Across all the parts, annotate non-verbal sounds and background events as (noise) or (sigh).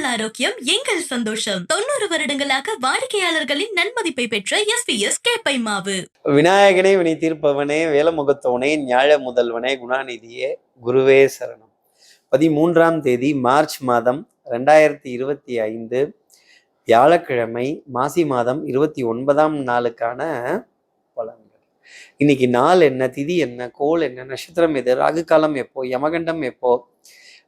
உங்கள் ஆரோக்கியம் எங்கள் சந்தோஷம். தொண்ணூறு வருடங்களாக வாடிக்கையாளர்களின் நன்மதிப்பை பெற்ற எஸ் பி எஸ் கேப்பை மாவு விநாயகனே வினை தீர்ப்பவனே வேலமுகத்தவனே ஞாழ முதல்வனே குணாநிதியே குருவே சரணம். பதிமூன்றாம் தேதி மார்ச் மாதம் ரெண்டாயிரத்தி இருபத்தி ஐந்து வியாழக்கிழமை மாசி மாதம் இருபத்தி ஒன்பதாம் நாளுக்கான பலன்கள். இன்னைக்கு நாள் என்ன திதி என்ன கோல் என்ன நட்சத்திரம் எது ராகு காலம் எப்போ யமகண்டம் எப்போ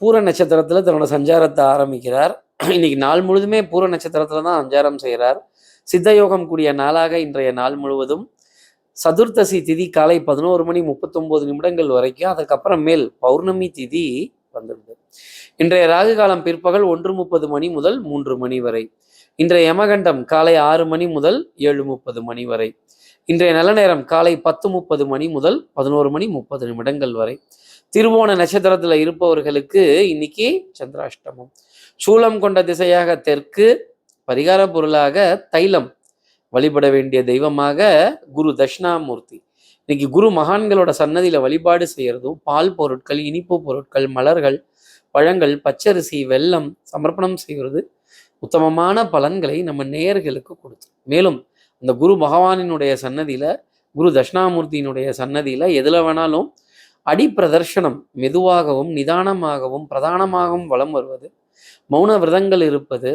பூர நட்சத்திரத்துல தன்னோட சஞ்சாரத்தை ஆரம்பிக்கிறார். இன்னைக்கு நாள் முழுதுமே பூர நட்சத்திரத்தில் தான் சஞ்சாரம் செய்கிறார் சித்தயோகம் கூடிய நாளாக இன்றைய நாள் முழுவதும். சதுர்த்தசி திதி காலை பதினோரு மணி முப்பத்தொன்பது நிமிடங்கள் வரைக்கும் அதுக்கப்புறம் மேல் பௌர்ணமி திதி வந்துடுது. இன்றைய ராகு காலம் பிற்பகல் ஒன்று முப்பது மணி முதல் மூன்று மணி வரை. இன்றைய யமகண்டம் காலை ஆறு மணி முதல் ஏழு முப்பது மணி வரை. இன்றைய நல்ல நேரம் காலை பத்து முப்பது மணி முதல் பதினோரு மணி முப்பது நிமிடங்கள் வரை. திருவோண நட்சத்திரத்துல இருப்பவர்களுக்கு இன்னைக்கு சந்திராஷ்டமம். சூலம் கொண்ட திசையாக தெற்கு பரிகார பொருளாக தைலம் வழிபட வேண்டிய தெய்வமாக குரு தட்சிணாமூர்த்தி. இன்னைக்கு குரு மகான்களோட சன்னதியில வழிபாடு செய்யறதும் பால் பொருட்கள் இனிப்பு பொருட்கள் மலர்கள் பழங்கள் பச்சரிசி வெல்லம் சமர்ப்பணம் செய்வது உத்தமமான பலன்களை நம்ம நேயர்களுக்கு கொடுத்து மேலும் அந்த குரு பகவானினுடைய சன்னதியில் குரு தட்சிணாமூர்த்தியினுடைய சன்னதியில எதுல வேணாலும் அடிப்பிரதர்ஷனம் மெதுவாகவும் நிதானமாகவும் பிரதானமாகவும் வலம் வருவது மௌன விரதங்கள் இருப்பது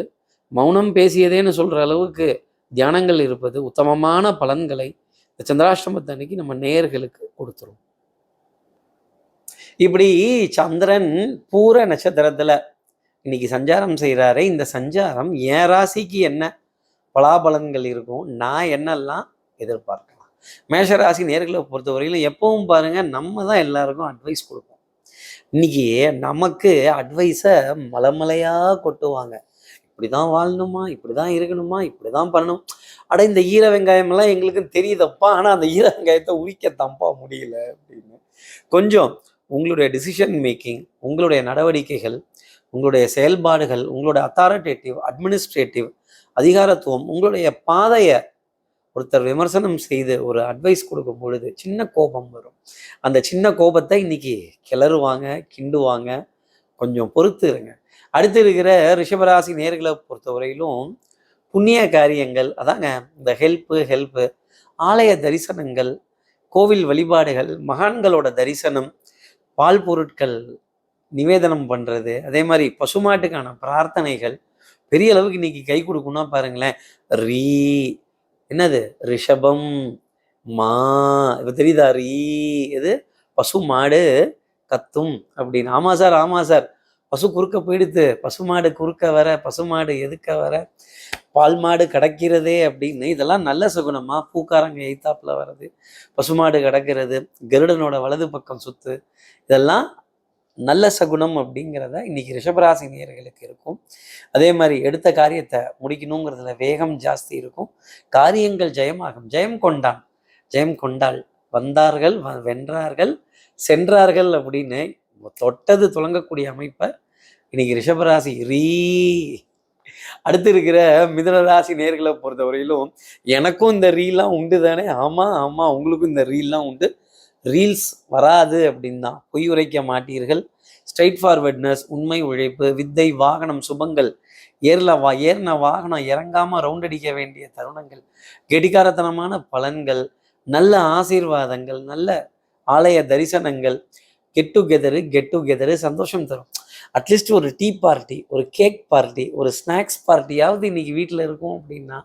மௌனம் பேசியதேன்னு சொல்ற அளவுக்கு தியானங்கள் இருப்பது உத்தமமான பலன்களை இந்த சந்திராஷ்டமத்து அன்னைக்கு நம்ம நேயர்களுக்கு கொடுத்துரும். இப்படி சந்திரன் பூர நட்சத்திரத்தில் இன்னைக்கு சஞ்சாரம் செய்கிறாரே இந்த சஞ்சாரம் என் ராசிக்கு என்ன பலாபலன்கள் இருக்கும் நான் என்னெல்லாம் எதிர்பார்க்கலாம்? மேஷராசி நேர்களை பொறுத்தவரையிலும் எப்பவும் பாருங்க நம்ம தான் எல்லாருக்கும் அட்வைஸ் கொடுப்போம். இன்னைக்கு நமக்கு அட்வைஸை மலைமலையா கொட்டுவாங்க. இப்படிதான் வாழணுமா? இப்படிதான் இருக்கணுமா? இப்படிதான் பண்ணணும். அட இந்த ஈர வெங்காயம் எல்லாம் எங்களுக்கு தெரியுதப்பா ஆனா அந்த ஈர வெங்காயத்தை உரிக்க தம்பா முடியல அப்படின்னு. கொஞ்சம் உங்களுடைய டிசிஷன் மேக்கிங் உங்களுடைய நடவடிக்கைகள் உங்களுடைய செயல்பாடுகள் உங்களுடைய அத்தாரிட்டேட்டிவ் அட்மினிஸ்ட்ரேட்டிவ் அதிகாரத்துவம் உங்களுடைய பாதையை ஒருத்தர் விமர்சனம் செய்து ஒரு அட்வைஸ் கொடுக்கும் பொழுது சின்ன கோபம் வரும். அந்த சின்ன கோபத்தை இன்னைக்கு கிளறுவாங்க கிண்டுவாங்க. கொஞ்சம் பொறுத்து இருங்க. அடுத்து இருக்கிற ரிஷபராசி நேர்களை பொறுத்தவரையிலும் புண்ணிய காரியங்கள் அதாங்க இந்த ஹெல்ப்பு ஹெல்ப்பு ஆலய தரிசனங்கள் கோவில் வழிபாடுகள் மகான்களோட தரிசனம் பால் பொருட்கள் நிவேதனம் பண்ணுறது அதே மாதிரி பசுமாட்டுக்கான பிரார்த்தனைகள் பெரிய அளவுக்கு இன்னைக்கு கை கொடுக்கும்னா பாருங்களேன். ரீ என்னது? ரிஷபம் மா இப்போ தெரியுதா? ரீ இது பசு மாடு கத்தும் அப்படின்னு. ஆமாம் சார் ஆமாம் சார். பசு குறுக்க போயிடுத்து. பசு மாடு குறுக்க வர பசு மாடு எதுக்க வர பால் மாடு கிடக்கிறதே அப்படின்னு. இதெல்லாம் நல்ல சுகுணமா பூக்காரங்க எய்த்தாப்புல வர்றது. பசுமாடு கிடக்கிறது கருடனோட வலது பக்கம் சுத்து. இதெல்லாம் நல்ல சகுனம் அப்படிங்கிறத இன்னைக்கு ரிஷபராசி நேர்களுக்கு இருக்கும். அதே மாதிரி எடுத்த காரியத்தை முடிக்கணுங்கிறதுல வேகம் ஜாஸ்தி இருக்கும். காரியங்கள் ஜெயமாகும். ஜெயம் கொண்டான். ஜெயம் கொண்டாள் வந்தார்கள் வென்றார்கள் சென்றார்கள் அப்படின்னு தொட்டது துலங்கக்கூடிய அமைப்பை இன்னைக்கு ரிஷபராசி ரீ. அடுத்து இருக்கிற மிதனராசி நேர்களை பொறுத்தவரையிலும் எனக்கும் இந்த ரீல்லாம் உண்டு தானே? ஆமாம் ஆமாம் உங்களுக்கும் இந்த ரீல்லாம் உண்டு. ரீல்ஸ் வராது அப்படின்னு தான் பொய் உரைக்க மாட்டீர்கள். ஸ்ட்ரைட் ஃபார்வர்ட்னஸ் உண்மை உழைப்பு வித்தை வாகனம் சுபங்கள் ஏர்ல வா ஏறின வாகனம் இறங்காமல் ரவுண்ட் அடிக்க வேண்டிய தருணங்கள் கெடிகாரத்தனமான பலன்கள் நல்ல ஆசீர்வாதங்கள் நல்ல ஆலய தரிசனங்கள் கெட் டுகெதரு கெட் டுகெதரு சந்தோஷம் தரும். அட்லீஸ்ட் ஒரு டீ பார்ட்டி ஒரு கேக் பார்ட்டி ஒரு ஸ்நாக்ஸ் பார்ட்டியாவது இன்னைக்கு வீட்டில் இருக்கும் அப்படின்னா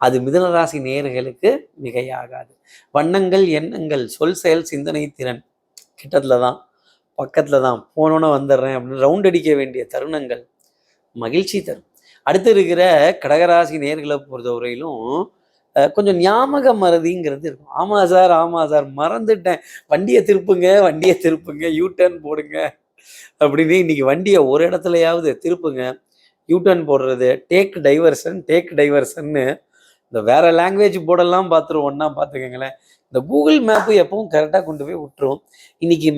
அது மிதனராசி நேர்களுக்கு மிகையாகாது. வண்ணங்கள் எண்ணங்கள் சொல் செயல் சிந்தனை திறன் கிட்டத்துல தான் பக்கத்துல தான் போனோன்னு வந்துடுறேன் அப்படின்னு ரவுண்ட் அடிக்க வேண்டிய தருணங்கள் மகிழ்ச்சி தரும். அடுத்து இருக்கிற கடகராசி நேர்களை பொறுத்தவரையிலும் அஹ், கொஞ்சம் ஞாபக மறதிங்கிறது இருக்கும். ஆமா சார் ஆமா சார் மறந்துட்டேன். வண்டியை திருப்புங்க வண்டியை திருப்புங்க யூ டர்ன் போடுங்க அப்படின்னு இன்னைக்கு வண்டியை ஒரு இடத்துலயாவது திருப்புங்க. யூட்டர்ன் போடுறது டேக் டைவர்சன் டேக் டைவர்சன்னு இந்த வேற லாங்குவேஜ் போர்டெல்லாம் பார்த்துருவோம்னா பார்த்துக்கோங்களேன் இந்த கூகுள் மேப்பு எப்பவும் கரெக்டாக கொண்டு போய் விட்டுரும். இன்னைக்கு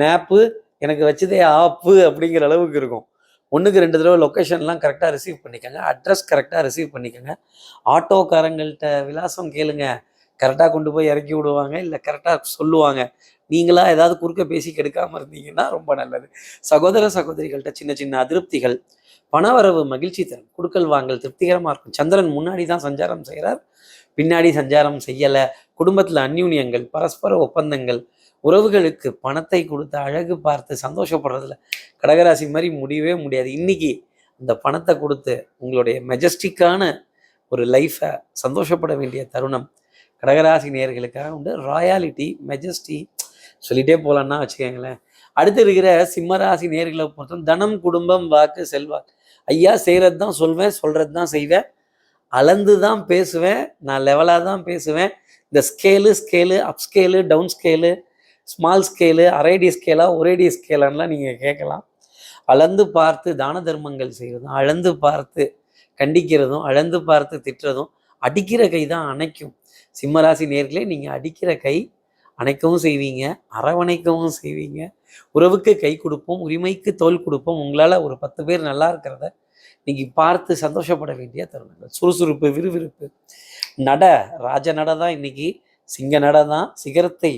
மேப்பு எனக்கு வச்சதே ஆப்பு அப்படிங்கிற அளவுக்கு இருக்கும். ஒன்றுக்கு ரெண்டு தடவை லொக்கேஷன்லாம் கரெக்டாக ரிசீவ் பண்ணிக்கோங்க. அட்ரஸ் கரெக்டாக ரிசீவ் பண்ணிக்கோங்க. ஆட்டோக்காரங்கள்ட்ட விலாசம் கேளுங்க. கரெக்டாக கொண்டு போய் இறக்கி விடுவாங்க இல்லை கரெக்டாக சொல்லுவாங்க. நீங்களாக ஏதாவது குறுக்க பேசி கெடுக்காமல் இருந்தீங்கன்னா ரொம்ப நல்லது. சகோதர சகோதரிகள்கிட்ட சின்ன சின்ன அதிருப்திகள். பணவரவு மகிழ்ச்சி தரும். குடுக்கல் வாங்கல் திருப்திகரமாக இருக்கும். சந்திரன் முன்னாடி தான் சஞ்சாரம் செய்கிறார். பின்னாடி சஞ்சாரம் செய்யலை. குடும்பத்தில் அந்யூன்யங்கள் பரஸ்பர ஒப்பந்தங்கள் உறவுகளுக்கு பணத்தை கொடுத்து அழகு பார்த்து சந்தோஷப்படுறதுல கடகராசி மாதிரி முடியவே முடியாது. இன்னைக்கு அந்த பணத்தை கொடுத்து உங்களுடைய மெஜஸ்டிக்கான ஒரு லைஃப்பை சந்தோஷப்பட வேண்டிய தருணம் கடகராசி நேயர்களுக்காக உண்டு. ராயாலிட்டி மெஜஸ்டி சொல்லிட்டே போகலான்னா வச்சுக்கோங்களேன். அடுத்து இருக்கிற சிம்மராசி நேர்களை பொறுத்தவரை தனம் குடும்பம் வாக்கு செல்வாக்கு. ஐயா செய்கிறது தான் சொல்வேன் சொல்கிறது தான் செய்வேன். அளந்து தான் பேசுவேன் நான் லெவலாக தான் பேசுவேன். இந்த scale scale up scale down scale small scale அரைடி ஸ்கேலா ஒரேடி ஸ்கேலான்லாம் நீங்கள் கேட்கலாம். அளந்து பார்த்து தான தர்மங்கள் செய்கிறதும் அளந்து பார்த்து கண்டிக்கிறதும் அளந்து பார்த்து திட்டுறதும் அடிக்கிற கை தான் அணைக்கும். சிம்மராசி நேர்களே நீங்கள் அடிக்கிற கை அணைக்கவும் செய்வீங்க அரவணைக்கவும் செய்வீங்க. உறவுக்கு கை கொடுப்போம் உரிமைக்கு தோல் கொடுப்போம். உங்களால் ஒரு பத்து பேர் நல்லா இருக்கிறத நீங்கள் பார்த்து சந்தோஷப்பட வேண்டிய தருணங்கள். சுறுசுறுப்பு விறுவிறுப்பு. நட ராஜ நட தான் இன்னைக்கு சிங்க நட தான். சிகரத்தை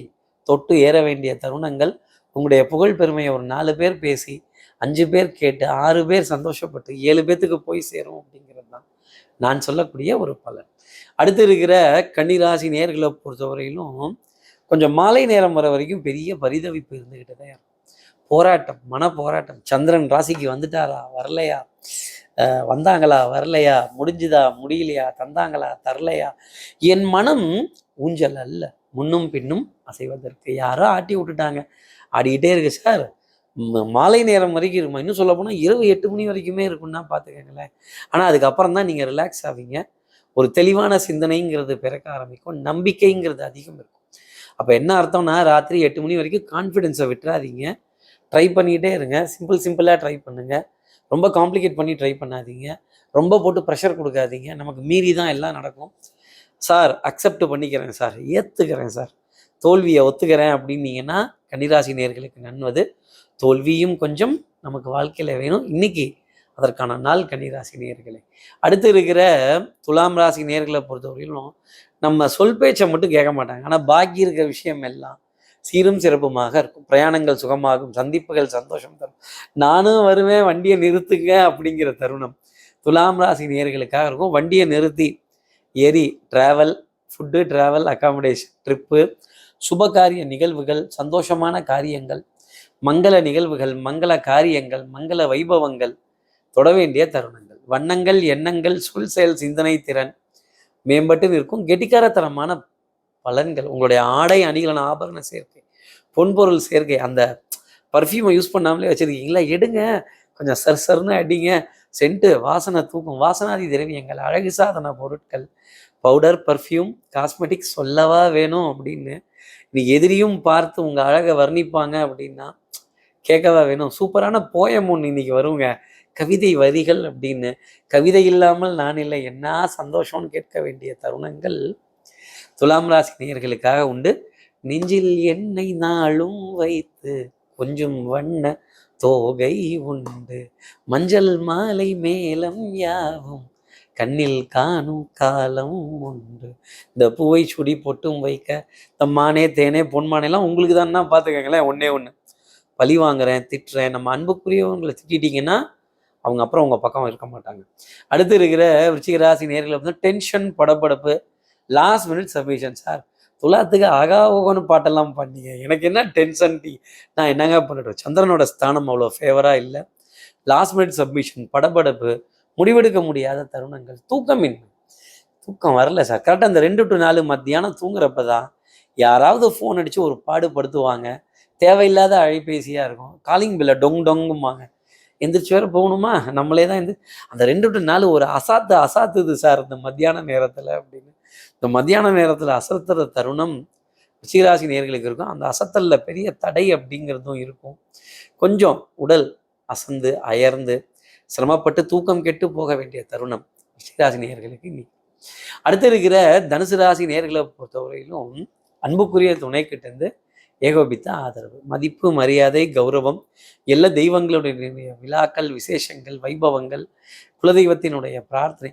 தொட்டு ஏற வேண்டிய தருணங்கள். உங்களுடைய புகழ் பெருமையை ஒரு நாலு பேர் பேசி அஞ்சு பேர் கேட்டு ஆறு பேர் சந்தோஷப்பட்டு ஏழு பேர்த்துக்கு போய் சேரும் அப்படிங்கிறது தான் நான் சொல்லக்கூடிய ஒரு பலன். அடுத்து இருக்கிற கன்னிராசி நேர்களை பொறுத்தவரையிலும் கொஞ்சம் மாலை நேரம் வர வரைக்கும் பெரிய பரிதவிப்பு இருந்துக்கிட்டு தான் போராட்டம் மன போராட்டம். சந்திரன் ராசிக்கு வந்துட்டாரா? வரலையா? வந்தாங்களா? வரலையா? முடிஞ்சுதா? முடியலையா? தந்தாங்களா? தரலையா? என் மனம் ஊஞ்சல் அல்ல. முன்னும் பின்னும் அசைவதற்கு யாரோ ஆட்டி விட்டுட்டாங்க. ஆடிக்கிட்டே இருக்கு சார். மாலை நேரம் வரைக்கும் இருக்குமா இன்னும் சொல்ல போனால் இரவு எட்டு மணி வரைக்குமே இருக்கும்னா பார்த்துக்கங்களேன் ஆனால் அதுக்கப்புறம் தான் நீங்கள் ரிலாக்ஸ் ஆவீங்க. ஒரு தெளிவான சிந்தனைங்கிறது பிறக்க ஆரம்பிக்கும். நம்பிக்கைங்கிறது அதிகம் இருக்கும். அப்போ என்ன அர்த்தம்னா ராத்திரி எட்டு மணி வரைக்கும் கான்ஃபிடென்ஸை விட்டுறாதீங்க. ட்ரை பண்ணிக்கிட்டே இருங்க. சிம்பிள் சிம்பிளாக ட்ரை பண்ணுங்கள் ரொம்ப காம்ப்ளிகேட் பண்ணி ட்ரை பண்ணாதீங்க. ரொம்ப போட்டு ப்ரெஷர் கொடுக்காதீங்க. நமக்கு மீறி தான் எல்லாம் நடக்கும். சார் அக்செப்ட் பண்ணிக்கிறேன் சார் ஏற்றுக்கிறேன் சார் தோல்வியை ஒத்துக்கிறேன் அப்படின்னீங்கன்னா கன்னிராசி நேர்களுக்கு நன்வது. தோல்வியும் கொஞ்சம் நமக்கு வாழ்க்கையில் வேணும். இன்னைக்கு அதற்கான நாள் கன்னிராசி நேர்களை. அடுத்து இருக்கிற துலாம் ராசி நேர்களை பொறுத்தவரையிலும் நம்ம சொல் பேச்சை மட்டும் கேட்க மாட்டாங்க. ஆனால் பாக்கி இருக்கிற விஷயம் எல்லாம் சீரும் சிறப்புமாக இருக்கும். பிரயாணங்கள் சுகமாகும். சந்திப்புகள் சந்தோஷம் தரும். நானும் வருவேன் வண்டியை நிறுத்துங்க அப்படிங்கிற தருணம் துலாம் ராசி நேர்களுக்காக இருக்கும். வண்டியை நிறுத்தி ஏறி travel food travel accommodation trip சுபகாரிய நிகழ்வுகள் சந்தோஷமான காரியங்கள் மங்கள நிகழ்வுகள் மங்கள காரியங்கள் மங்கள வைபவங்கள் தொட வேண்டிய தருணங்கள். வண்ணங்கள் எண்ணங்கள் சொல் செயல் சிந்தனை திறன் மேம்பட்டும் இருக்கும் கெட்டிக்காரத்தனமான பலன்கள் உங்களுடைய ஆடை அணிகளான ஆபரண சேர்க்கை பொன்பொருள் சேர்க்கை அந்த பர்ஃப்யூமை யூஸ் பண்ணாமலே வச்சுருக்கீங்களா எடுங்க. கொஞ்சம் சர் சர்னு அடிங்க. சென்ட்டு வாசனை தூக்கும். வாசனாதி திரவியங்கள் அழகு சாதன பொருட்கள் பவுடர் பர்ஃப்யூம் காஸ்மெட்டிக்ஸ் சொல்லவா வேணும் அப்படின்னு நீ எதிரியும் பார்த்து உங்கள் அழகை வர்ணிப்பாங்க அப்படின்னா கேட்கவா வேணும். சூப்பரான போயம் ஒன்று இன்னைக்கு வருங்க. கவிதை வரிகள் அப்படின்னு கவிதை இல்லாமல் நான் இல்லை என்ன சந்தோஷம்னு கேட்க வேண்டிய தருணங்கள் துலாம் ராசி நேயர்களுக்காக உண்டு. நெஞ்சில் என்னை நாளும் வைத்து கொஞ்சம் வண்ண தோகை உண்டு. மஞ்சள் மாலை மேலம் யாவும் கண்ணில் காணும் காலம் உண்டு. இந்த பூவை சுடி பொட்டும் வைக்க தம்மானே தேனே பொன்மானேலாம் உங்களுக்கு தான்னா பார்த்துக்கங்களேன் ஒன்றே ஒன்று பழி வாங்குறேன் திட்டுறேன் நம்ம அன்புக்குரியவங்களை திட்டிட்டீங்கன்னா அவங்க அப்புறம் உங்கள் பக்கம் இருக்க மாட்டாங்க. அடுத்து இருக்கிற விருச்சிக ராசி நேர்களை வந்து டென்ஷன் படப்படப்பு லாஸ்ட் மினிட் சப்மிஷன் சார் துலாத்துக்கு ஆகாவோகன்னு பாட்டெல்லாம் பண்ணீங்க. எனக்கு என்ன டென்ஷன் டி? நான் என்னங்க பண்ணிட்டோம்? சந்திரனோட ஸ்தானம் அவ்வளோ ஃபேவராக இல்லை. லாஸ்ட் மினிட் சப்மிஷன் படபடப்பு முடிவெடுக்க முடியாத தருணங்கள் தூக்கமின்மை. தூக்கம் வரல சார் கரெக்டாக அந்த ரெண்டு டு நாலு மத்தியானம் தூங்குறப்ப தான் யாராவது ஃபோன் அடித்து ஒரு பாடுபடுத்துவாங்க தேவையில்லாத அழைபேசியாக இருக்கும். காலிங் பில்ல டொங் டொங்குமாங்க எந்திரிச்சு வேற போகணுமா? நம்மளே தான் எந்த அந்த ரெண்டு டு நாலு ஒரு அசாத்து அசாத்துது சார் இந்த மத்தியான நேரத்தில் அப்படின்னு. இந்த மத்தியான நேரத்தில் அசத்துற தருணம் ரிஷிராசி நேர்களுக்கு இருக்கும். அந்த அசத்தலில் பெரிய தடை அப்படிங்கிறதும் இருக்கும். கொஞ்சம் உடல் அசந்து அயர்ந்து சிரமப்பட்டு தூக்கம் கெட்டு போக வேண்டிய தருணம் ரிஷிராசி நேயர்களுக்கு இன்னைக்கு. அடுத்து இருக்கிற தனுசு ராசி நேர்களை பொறுத்தவரையிலும் அன்புக்குரிய துணை கிட்டேருந்து ஏகோபித்த ஆதரவு மதிப்பு மரியாதை கௌரவம் எல்லா தெய்வங்களுடைய விழாக்கள் விசேஷங்கள் வைபவங்கள் குலதெய்வத்தினுடைய பிரார்த்தனை.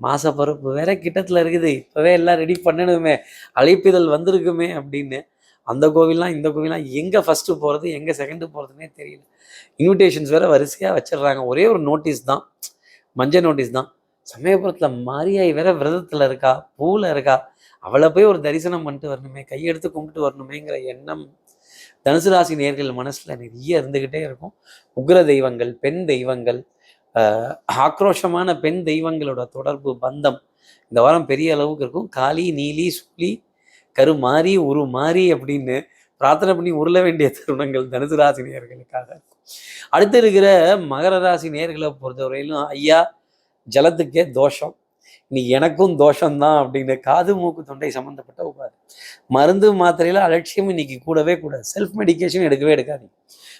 மாசப்பருப்பு வேற கிட்டத்தில் இருக்குது. இப்போவே எல்லாம் ரெடி பண்ணணுமே. அழைப்பிதழ் வந்திருக்குமே அப்படின்னு. அந்த கோவில்லாம் இந்த கோவில்லாம் எங்கே ஃபஸ்ட்டு போகிறது எங்கே செகண்டு போகிறதுனே தெரியல. இன்விடேஷன்ஸ் வேற வரிசையாக வச்சிடுறாங்க. ஒரே ஒரு நோட்டீஸ் தான். மஞ்சள் நோட்டீஸ் தான். சமயபுரத்தில் மாரியாய் வேற விரதத்தில் இருக்கா? பூவில் இருக்கா? அவளை போய் ஒரு தரிசனம் பண்ணிட்டு வரணுமே கையெடுத்து கும்பிட்டு வரணுமேங்கிற எண்ணம் தனுசு ராசி நேர்கள் மனசுல நிறைய இருந்துகிட்டே இருக்கும். உக்ர தெய்வங்கள் பெண் தெய்வங்கள் ஆஹ் ஆக்ரோஷமான பெண் தெய்வங்களோட தொடர்பு பந்தம் இந்த வாரம் பெரிய அளவுக்கு இருக்கும். காளி நீலி சுளி கரு மாறி உரு மாறி அப்படின்னு பிரார்த்தனை பண்ணி உருள வேண்டிய தருணங்கள் தனுசு ராசி நேர்களுக்காக இருக்கும். அடுத்து இருக்கிற மகர ராசி நேர்களை பொறுத்தவரையிலும் ஐயா ஜலத்துக்கே தோஷம். நீ எனக்கும் தோஷம்தான் அப்படின்னு காது மூக்கு தொண்டை சம்மந்தப்பட்ட உபாதை. மருந்து மாத்திரையில் அலட்சியம் இன்னைக்கு கூடவே கூடாது. செல்ஃப் மெடிக்கேஷன் எடுக்கவே எடுக்காதீங்க.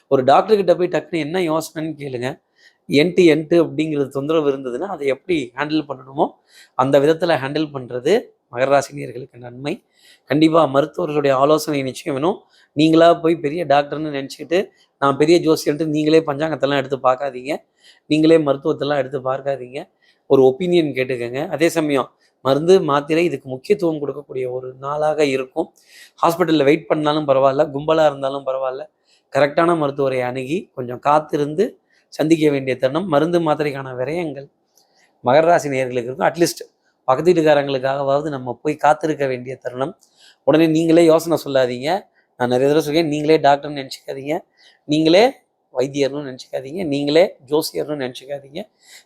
ஒரு டாக்டர்கிட்ட போய் டக்குன்னு என்ன யோசனைன்னு கேளுங்க. என்ட்டு என்ட்டு அப்படிங்கிறது தொந்தரவு இருந்ததுன்னா அதை எப்படி ஹேண்டில் பண்ணணுமோ அந்த விதத்தில் ஹேண்டில் பண்ணுறது மகராசினியர்களுக்கு நன்மை. கண்டிப்பாக மருத்துவர்களுடைய ஆலோசனை நிச்சயம் வேணும். நீங்களாக போய் பெரிய டாக்டர்னு நினச்சிக்கிட்டு நான் பெரிய ஜோசியன்ட்டு நீங்களே பஞ்சாங்கத்தெல்லாம் எடுத்து பார்க்காதீங்க. நீங்களே மருத்துவத்தெல்லாம் எடுத்து பார்க்காதீங்க. ஒரு ஒப்பீனியன் கேட்டுக்கோங்க. அதே சமயம் மருந்து மாத்திரை இதுக்கு முக்கியத்துவம் கொடுக்கக்கூடிய ஒரு நாளாக இருக்கும். ஹாஸ்பிட்டலில் வெயிட் பண்ணாலும் பரவாயில்ல கும்பலாக இருந்தாலும் பரவாயில்ல. கரெக்டான மருத்துவரை அணுகி கொஞ்சம் காத்திருந்து சந்திக்க வேண்டிய தருணம். மருந்து மாத்திரைக்கான விரயங்கள் மகர ராசி நேர்களுக்கு இருக்கும். அட்லீஸ்ட் பக்கத்து வீட்டுக்காரங்களுக்காகவாவது நம்ம போய் காத்திருக்க வேண்டிய தருணம். உடனே நீங்களே யோசனை சொல்லாதீங்க. நான் நிறைய தடவை சொல்லியிருக்கேன் நீங்களே டாக்டர்னு நினச்சிக்காதீங்க. நீங்களே வைத்தியர்னு நினச்சிக்காதீங்க. நீங்களே ஜோசியர்னு நினச்சிக்காதீங்க.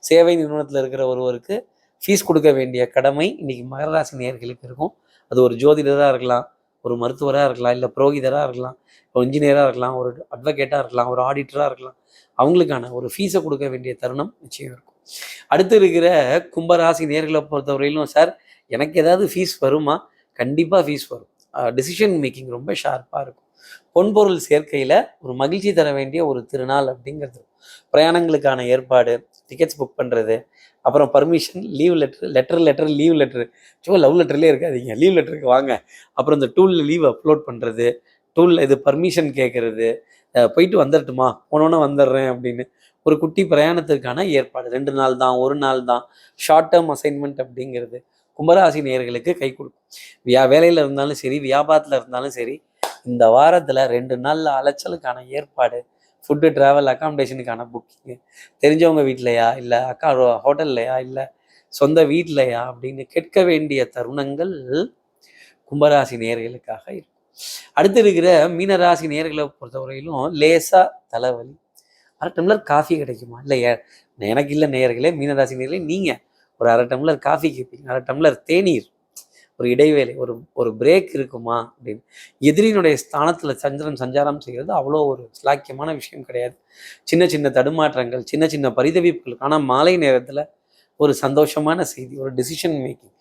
சேவை நிறுவனத்தில் இருக்கிற ஒருவருக்கு ஃபீஸ் கொடுக்க வேண்டிய கடமை இன்னைக்கு மகர ராசி நேயர்களுக்கு இருக்கும். அது ஒரு ஜோதிடராக இருக்கலாம் ஒரு மருத்துவராக இருக்கலாம் இல்லை புரோகிதராக இருக்கலாம் ஒரு இன்ஜினியராக இருக்கலாம் ஒரு அட்வொகேட்டாக இருக்கலாம் ஒரு ஆடிட்டராக இருக்கலாம். அவங்களுக்கான ஒரு ஃபீஸை கொடுக்க வேண்டிய தருணம் நிச்சயம் இருக்கும். அடுத்து இருக்கிற கும்பராசி நேர்களை பொறுத்தவரையிலும் சார் எனக்கு ஏதாவது ஃபீஸ் வருமா? கண்டிப்பாக ஃபீஸ் வரும். டிசிஷன் மேக்கிங் ரொம்ப ஷார்ப்பாக இருக்கும். பொன்பொருள் சேர்க்கையில் ஒரு மகிழ்ச்சி தர வேண்டிய ஒரு திருநாள் அப்படிங்கிறது. பிரயாணங்களுக்கான ஏற்பாடு டிக்கெட்ஸ் புக் பண்ணுறது அப்புறம் permission leave letter letter letter leave letter சும்மா லவ் லெட்டர்லேயே இருக்காதீங்க. லீவ் லெட்டருக்கு வாங்க. அப்புறம் இந்த டூலில் லீவ் அப்லோட் பண்ணுறது டூலில் இது பர்மிஷன் கேட்குறது போயிட்டு வந்துடட்டுமா போனோன்னே வந்துடுறேன் அப்படின்னு. ஒரு குட்டி பிரயாணத்திற்கான ஏற்பாடு. ரெண்டு நாள் தான் ஒரு நாள் தான். ஷார்ட் டேர்ம் அசைன்மெண்ட் அப்படிங்கிறது. கும்பராசி நேர்களுக்கு கை கொடுக்கும். வியா வேலையில் இருந்தாலும் சரி வியாபாரத்தில் இருந்தாலும் சரி இந்த வாரத்தில் ரெண்டு நாளில் அலைச்சலுக்கான ஏற்பாடு ஃபுட்டு ட்ராவல் அக்காமடேஷனுக்கான புக்கிங்கு தெரிஞ்சவங்க வீட்லையா இல்லை அக்கா ஹோட்டல்லையா இல்லை சொந்த வீட்லையா அப்படின்னு கேட்க வேண்டிய தருணங்கள் கும்பராசி நேர்களுக்காக இருக்கும். அடுத்து இருக்கிற மீனராசி நேர்களை பொறுத்தவரையிலும் லேசாக தலைவலி. அரை டம்ளர் காஃபி கிடைக்குமா? இல்லை எனக்கு இல்லை நேர்களே மீனராசி நேர்களே நீங்கள் ஒரு அரை டம்ளர் காஃபி கேட்பீங்க அரை டம்ளர் தேநீர். ஒரு இடைவேளை ஒரு ஒரு பிரேக் இருக்குமா அப்படின்னு. எதிரியினுடைய ஸ்தானத்தில் சஞ்சலம் சஞ்சாரம் செய்கிறது அவ்வளோ ஒரு சிலாக்கியமான விஷயம் கிடையாது. சின்ன சின்ன தடுமாற்றங்கள் சின்ன சின்ன பரிதவிப்புகள். ஆனால் மாலை நேரத்தில் ஒரு சந்தோஷமான செய்தி ஒரு டிசிஷன் மேக்கிங்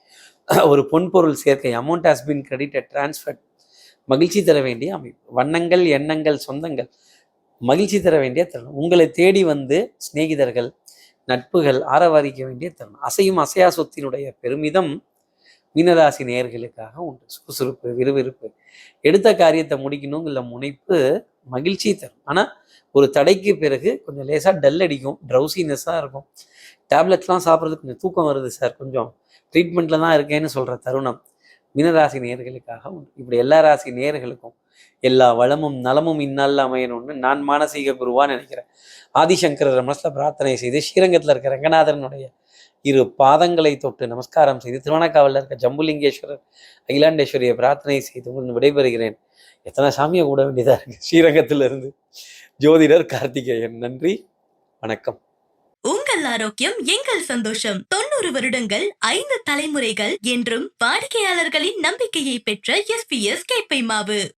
(clears throat) ஒரு பொன்பொருள் சேர்க்கை amount has been credited transfer மகிழ்ச்சி தர வேண்டிய அமைப்பு. வண்ணங்கள் எண்ணங்கள் சொந்தங்கள். மகிழ்ச்சி தர வேண்டிய தருணம். உங்களை தேடி வந்து சிநேகிதர்கள் நட்புகள் ஆரவாரிக்க வேண்டிய தருணம். அசையும் அசையா சொத்தினுடைய பெருமிதம் மீனராசி நேயர்களுக்காக உண்டு. சுறுசுறுப்பு விறுவிறுப்பு. எடுத்த காரியத்தை முடிக்கணுங்கிற முனைப்பு மகிழ்ச்சி தரும். ஆனால் ஒரு தடைக்கு பிறகு கொஞ்சம் லேசாக டல் அடிக்கும் ட்ரௌசினஸ்ஸாக இருக்கும். டேப்லெட்ஸ்லாம் சாப்பிட்றதுக்கு கொஞ்சம் தூக்கம் வருது சார் கொஞ்சம். ட்ரீட்மெண்ட்டில் தான் இருக்கேன்னு சொல்கிற தருணம் மீனராசி நேயர்களுக்காக உண்டு. இப்படி எல்லா ராசி நேயர்களுக்கும் எல்லா வளமும் நலமும் இந்நாளில் அமையணும்னு நான் மானசீக குருவான்னு நினைக்கிறேன். ஆதிசங்கரர் மனசில் பிரார்த்தனை செய்து ஸ்ரீரங்கத்தில் இருக்கிற ரங்கநாதனுடைய இரு பாதங்களை தொட்டு நமஸ்காரம் செய்து திருவண்ணாக்காவில் இருக்க ஜம்புலிங்கேஸ்வரர் அகிலாண்டேஸ்வரியை பிரார்த்தனை செய்து விடைபெறுகிறேன். எத்தனை சாமியை கூட வேண்டியதாக இருக்கு? ஸ்ரீரங்கத்திலிருந்து. ஜோதிடர் கார்த்திகேயன் நன்றி வணக்கம். உங்கள் ஆரோக்கியம் எங்கள் சந்தோஷம். தொண்ணூறு வருடங்கள் ஐந்து தலைமுறைகள் என்றும் வாடிக்கையாளர்களின் நம்பிக்கையை பெற்ற எஸ்பிஎஸ் கேப்பை மாவு.